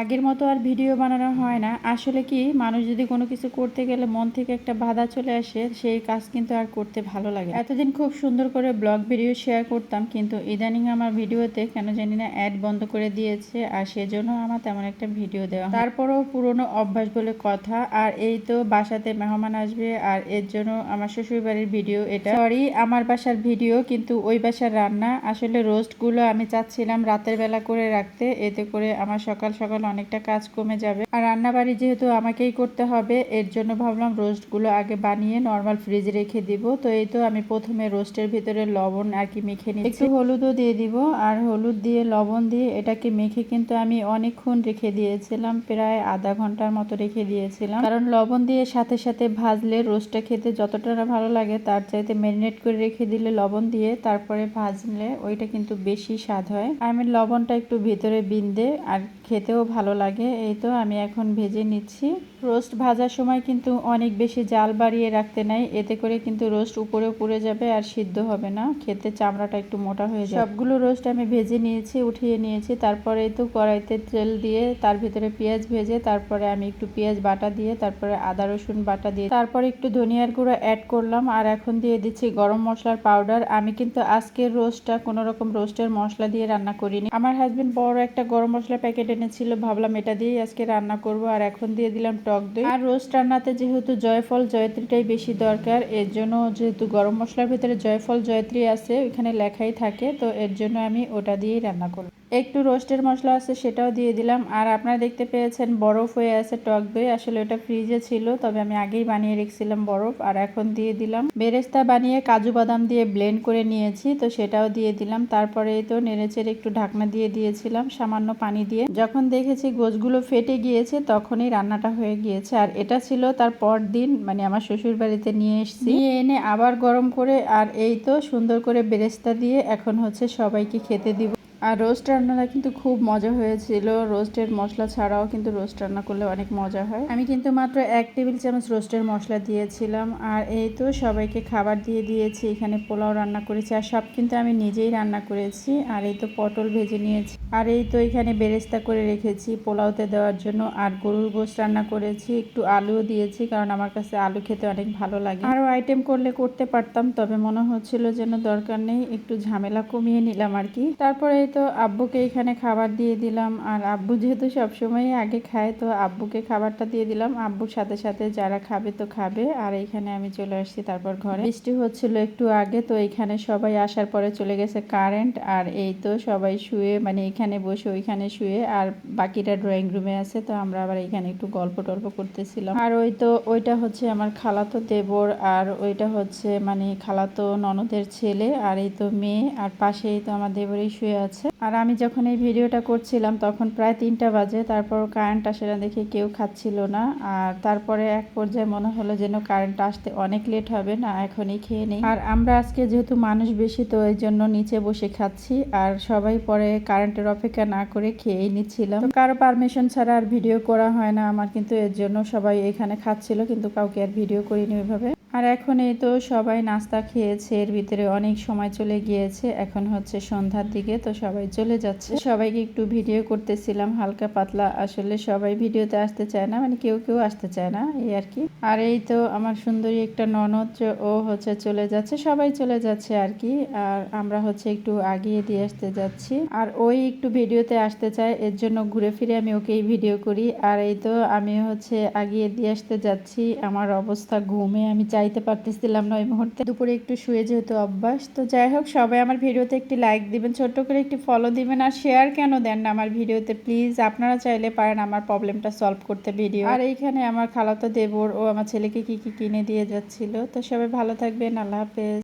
আগের মতো আর ভিডিও বানানো হয় না। আসলে কি, মানুষ যদি কোনো কিছু করতে গেলে মন থেকে একটা বাধা চলে আসে, সেই কাজ কিন্তু আর করতে ভালো লাগে এতদিন খুব সুন্দর করে ব্লগ ভিডিও শেয়ার করতাম, কিন্তু ইদানিং আমার ভিডিওতে কেন জানি না অ্যাড বন্ধ করে দিয়েছে, আর সেজন্য আমার তেমন একটা ভিডিও দেওয়া। তারপরেও পুরনো অভ্যাস বলে কথা, আর এই তো বাসাতে মেহমান আসবে, আর এর জন্য আমার শ্বশুর বাড়ির ভিডিও এটা। সরি আমার বাসার ভিডিও, কিন্তু ওই বাসার রান্না। আসলে রোস্টগুলো আমি চাচ্ছিলাম রাতের বেলা করে রাখতে, এতে করে আমার সকাল সকাল অনেকটা কাজ কমে যাবে। আর রান্না বাড়ি যেহেতু আমাকেই করতে হবে, এর জন্য ভাবলাম রোস্টগুলো আগে বানিয়ে নর্মাল ফ্রিজে রেখে দিব। তো এই তো আমি প্রথমে রোস্টের ভিতরে লবণ আর কি মেখে নিচ্ছি। একটু হলুদও দিয়ে দিব, আর হলুদ দিয়ে লবণ দিয়ে এটাকে মেখে কিন্তু আমি অনেকক্ষণ রেখে দিয়েছিলাম, প্রায় আধা ঘণ্টার মতো রেখে দিয়েছিলাম। কারণ লবণ দিয়ে সাথে সাথে ভাজলে রোস্টটা খেতে যতটা না ভালো লাগে, তার চাইতে ম্যারিনেট করে রেখে দিলে লবণ দিয়ে তারপরে ভাজলে ওইটা কিন্তু বেশি স্বাদ হয়। আমি লবণটা একটু ভিতরে বিন্দে, আর খেতেও ভালো লাগে। এই তো আমি এখন ভেজে নিচ্ছি। রোস্ট ভাজার সময় কিন্তু অনেক বেশি জাল বাড়িয়ে রাখতে নাই এতে করে কিন্তু রোস্ট উপরে পুড়ে যাবে আর সিদ্ধ হবে না। খেতে চামড়াটা একটু মোটা হয়ে যাবে। সবগুলো রোস্ট আমি ভেজে নিয়েছি, উঠিয়ে নিয়েছি। তারপরে তো কড়াইতে তেল দিয়ে তার ভিতরে পেঁয়াজ ভেজে, তারপরে আমি একটু পেঁয়াজ বাটা দিয়ে, তারপরে আদা, রসুন বাটা দিয়ে, তারপরে একটু ধনিয়ার গুঁড়ো অ্যাড করলাম। আর এখন দিয়ে দিচ্ছি গরম মশলার পাউডার আমি কিন্তু আজকের রোস্টটা কোনো রকম রোস্টের মশলা দিয়ে রান্না করিনি। আমার হাজবেন্ড বড় একটা গরম মশলা প্যাকেট এনেছিল। ভাবলাম এটা দিয়েই আজকে রান্না করব। আর এখন দিয়ে দিলাম টক দই আর রোস্ট রান্নাতে যেহেতু জয়ফল, জয়ত্রীটাই বেশি দরকার, এর জন্য যেহেতু গরম মশলার ভিতরে জয়ফল, জয়ত্রী আছে, ওইখানে লেখাই থাকে, তো এর জন্য আমি ওটা দিয়েই রান্না করব। একটু রোস্টের মশলা আছে সেটাও দিয়ে দিলাম। আর আপনারা দেখতে পেয়েছেন বরফ হয়ে আছে, টক দই। আসলে ওটা ফ্রিজে ছিল, তবে আমি আগেই বানিয়ে রেখেছিলাম বরফ, আর এখন দিয়ে দিলাম। বেরেস্তা বানিয়ে কাজু বাদাম দিয়ে ব্লেন্ড করে নিয়েছি, তো সেটাও দিয়ে দিলাম। তারপরে তো নেড়েচেড়ে একটু ঢাকনা দিয়ে দিয়েছিলাম, সামান্য পানি দিয়ে। যখন দেখেছি গোছগুলো ফেটে গিয়েছে, তখনই রান্নাটা হয়ে গিয়েছে। আর এটা ছিল তার পর দিন মানে আমার শ্বশুর বাড়িতে নিয়ে এসেছি। নিয়ে এনে আবার গরম করে, আর এই তো সুন্দর করে বেরেস্তা দিয়ে এখন হচ্ছে সবাইকে খেতে দিব। আর রোস্ট রান্নাটা কিন্তু খুব মজা হয়েছিল। রোস্টের মশলা ছাড়াও কিন্তু রোস্ট রান্না করলে অনেক মজা হয়। আমি কিন্তু মাত্র এক টেবিল চামচ রোস্টের মশলা দিয়েছিলাম। আর এই তো সবাইকে খাবার দিয়ে দিয়েছি। এখানে পোলাও রান্না করেছি আর সব কিন্তু আমি নিজেই রান্না করেছি। আর এই তো পটল ভেজে নিয়েছি। আর এই তো এখানে বেরেস্তা করে রেখেছি পোলাওতে দেওয়ার জন্য। আর গরুর গোশ রান্না করেছি। একটু আলুও দিয়েছি কারণ আমার কাছে আলু খেতে অনেক ভালো লাগে। আরও আইটেম করলে করতে পারতাম, তবে মনে হচ্ছিল যেন দরকার নেই। একটু ঝামেলা কমিয়ে নিলাম আর কি। তারপরে তো আব্বুকে এখানে খাবার দিয়ে দিলাম। আর আব্বু যেহেতু সবসময় আগে খায়, তো আব্বুকে খাবারটা দিয়ে দিলাম। আব্বুর সাথে সাথে যারা খাবে তো খাবে। আর এখানে আমি চলে আসছি তারপর ঘরে। বৃষ্টি হচ্ছিল একটু আগে, তো এখানে সবাই আসার পরে চলে গেছে কারেন্ট আর এই তো সবাই শুয়ে মানে এখানে বসে, ওইখানে শুয়ে। আর বাকিটা ড্রয়িং রুমে আছে, তো আমরা আবার এখানে একটু গল্প টল্প করতেছিলাম। আর ওই তো, ওইটা হচ্ছে আমার খালাতো দেবর। আর ওইটা হচ্ছে মানে খালাতো ননদের ছেলে। আর এই তো মেয়ে। আর পাশেই তো আমার দেবরই শুয়ে আছে। আর আমি যখন এই ভিডিওটা করছিলাম, তখন প্রায় তিনটা বাজে। তারপর কারেন্ট আসে না দেখে কেউ খাচ্ছিল না। আর তারপরে এক পর্যায়ে মনে হলো যেন কারেন্ট আসতে অনেক লেট হবে না, এখনই খেয়ে নেই। আর আমরা আজকে যেহেতু মানুষ বেশি, তো এই জন্য নিচে বসে খাচ্ছি। আর সবাই পরে কারেন্টের অপেক্ষা না করে খেয়েই নিচ্ছিলাম। কারও পারমিশন ছাড়া আর ভিডিও করা হয় না আমার, কিন্তু এর জন্য সবাই এখানে খাচ্ছিল, কিন্তু কাউকে আর ভিডিও করিনি ওইভাবে। আর এখন এই তো সবাই নাস্তা খেয়েছে, এর ভিতরে অনেক সময় চলে গিয়েছে, এখন হচ্ছে সন্ধ্যার দিকে, তো সবাই চলে যাচ্ছে। সবাইকে একটু ভিডিও করতেছিলাম, হালকা পাতলা, আসলে সবাই ভিডিওতে আসতে চায় না মানে কেউ কেউ আসতে চায় না, এই আর কি। আর এই তো আমার সুন্দরী একটা ননদ, ও হচ্ছে চলে যাচ্ছে, সবাই চলে যাচ্ছে আর কি, আর আমরা হচ্ছে একটু আগিয়ে দিয়ে আসতে যাচ্ছি। আর ওই একটু ভিডিওতে আসতে চায়, এর জন্য ঘুরে ফিরে আমি ওকেই ভিডিও করি। আর এই তো আমি হচ্ছে আগিয়ে দিয়ে আসতে যাচ্ছি, আমার অবস্থা ঘুমে আমি চাইতে পারতেছিলাম না ওই মুহূর্তে। দুপুরে একটু শুয়ে যেহেতু অভ্যাস, তো যাই হোক, সবাই আমার ভিডিওতে একটি লাইক দিবেন, ছোট্ট করে একটি ফলো দিবেন আর শেয়ার কেন দেন না আমার ভিডিওতে প্লিজ আপনারা চাইলে পারেন আমার প্রবলেমটা সলভ করতে ভিডিও আর এইখানে আমার খালাতো দেবর, ও আমার ছেলেকে কি কি কিনে দিয়ে যাচ্ছিল। তো সবাই ভালো থাকবেন, আল্লাহ হাফেজ।